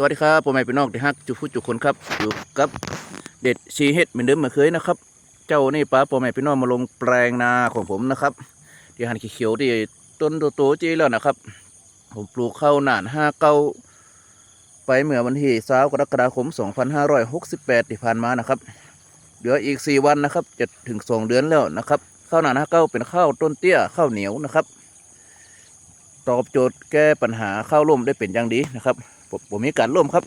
สวัสดีครับผมไม่เป็นนอกที่ฮักจุผู้จุคนครับอยู่กับเด็ดชีเฮ็ดเหมือนเดิมเหมือนเคยนะครับ เจ้านี่ป้าผมไม่เป็นนอกมาลงแปลงนาของผมนะครับที่หันเขียวที่ต้นโตๆจีแล้วนะครับ ผมปลูกข้าวหนานห้าเก้าไปเมื่อวันที่สากรกฎาคม 2568 ที่ผ่านมานะครับเดี๋ยวอีก 4 วันนะครับจะถึง2เดือนแล้วนะครับข้าวหนานห้าเก้าเป็นข้าวต้นเตี้ยข้าวเหนียวนะครับ ตอบโจทย์แก้ปัญหาข้าวล่มได้เป็นอย่างดีนะครับ ผมมีการร่วมครับ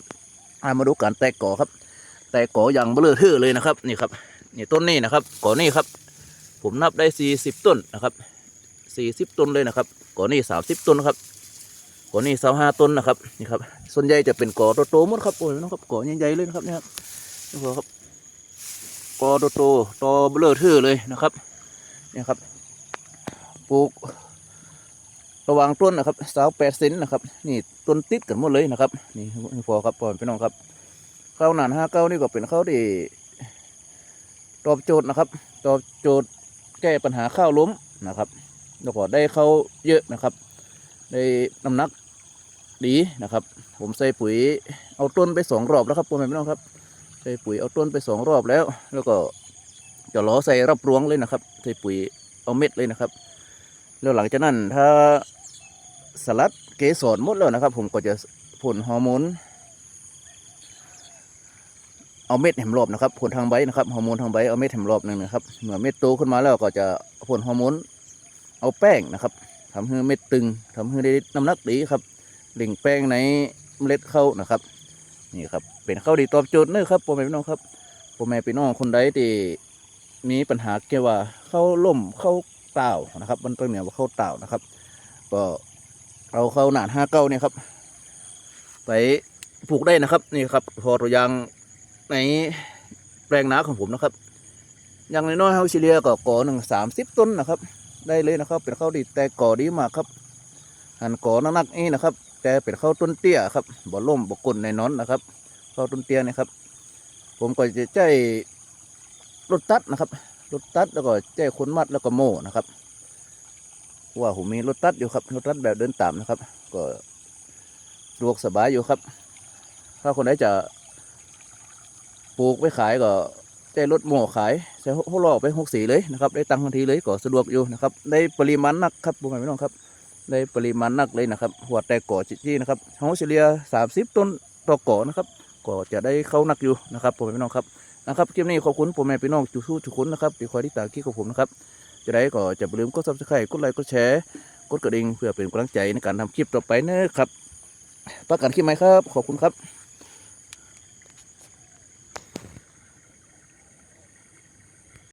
ามาดูการแตกก่อครับ แตกก่ออย่างเบลอเทื่อเลยนะครับ นี่ครับนี่ต้นนี้นะครับก่อนี่ครับ ผมนับได้สี่สิบต้นนะครับสี่สิบต้นเลยนะครับก่อนี่สามสิบต้นนะครับก่อนี่สาห้าต้นนะครับนี่ครับส่วนใหญ่จะเป็นก่อโตๆหมดครับโอ้ยน้องครับก่อใหญ่ๆเลยนะครับนี่ครับนี่ครับก่อโตๆตอเบลอเทื่อเลยนะครับนี่ครับปลูก ระหวังต้นนะครับสาวแปดเซนนะครับนี่ต้นติดกันหมดเลยนะครับนี่พอครับพอพี่น้องครับข้าวหนานห้าเก้านี่ก็เป็นข้าวที่ตอบโจทย์นะครับ ตอบโจทย์แก้ปัญหาข้าวล้มนะครับแล้วก็ได้ข้าวเยอะนะครับ ได้น้ำหนักดีนะครับ ผมใส่ปุ๋ยเอาต้นไปสองรอบแล้วครับพ่อแม่พี่น้องครับใส่ปุ๋ยเอาต้นไปสองรอบแล้ว แล้วก็จะล้อใส่รับรวงเลยนะครับ ใส่ปุ๋ยเอาเม็ดเลยนะครับ แล้วหลังจากนั้นถ้า สลัดเกสรหมดแล้วนะครับ ผมก็จะผลฮอร์โมนเอาเม็ดแหมรอบนะครับผลทางใบนะครับฮอร์โมนทางใบเอาเม็ดแหมรอบหนึ่งนะครับเมื่อเม็ดโตขึ้นมาแล้วก็จะผลฮอร์โมนเอาแป้งนะครับทำให้เม็ดตึงทำให้ได้น้ำหนักดีครับเล่งแป้งในเมล็ดเข้าวนะครับนี่ครับเป็นข้าวดีตอบโจทย์เนอะครับพ่อแม่พี่น้องครับพ่อแม่พี่น้องคนใดที่มีปัญหาเกี่ยวว่าเข้าวล่มเข้าวเต่านะครับมันเป็นเหนียวว่าข้าวเต่านะครับ ก็ เอาข้าวหนาห้าเก้าเนี่ยครับ ไปปลูกได้นะครับนี่ครับพอตัวยางในแปลงนาของผมนะครับอย่างน้อยๆเฮาเฉลี่ยก็ก่อหนึ่งสามสิบต้นนะครับ ได้เลยนะครับ เป็นข้าวดีแต่ก่อดีมากครับ หันก่อนักๆนี่นะครับ แต่เป็นข้าวต้นเตี้ยครับบ่ล่มบ่กลนในนอนนะครับข้าวต้นเตี้ยนะครับ ผมก็จะใช้รถตัดนะครับรถตัดแล้วก็แจ้ขนมัดแล้วก็โม่นะครับ ว่าผมมีรถตัดอยู่ครับรถตัดแบบเดินตามนะครับ ก็สะดวกสบายอยู่ครับ ถ้าคนไหนจะปลูกไปขายก็แจ้รถโม่ขายใช้หัวลอกไปหกสีเลยนะครับ ได้ตังค์ทันทีเลยก็สะดวกอยู่นะครับได้ปริมาณนักครับผมไม่ต้องครับได้ปริมาณนักเลยนะครับ หัวแต่ก่อจี้นะครับเฮาเฉลี่ยสามสิบต้นต่อก่อนะครับก็จะได้เข้านักอยู่นะครับผมไม่ต้องครับนะครับคลิปนี้ขอบคุณผมแม่พี่น้องจุสู้ทุกคนนะครับที่คอยที่ตามคลิปของผมนะครับ จะได้ก็จะลืมกดซับสไครต์กดไลค์กดแชร์กดกระดิ่งเพื่อเป็นกำลังใจในการทำคลิปต่อไปนะครับประกันคลิปไหมครับ ขอบคุณครับ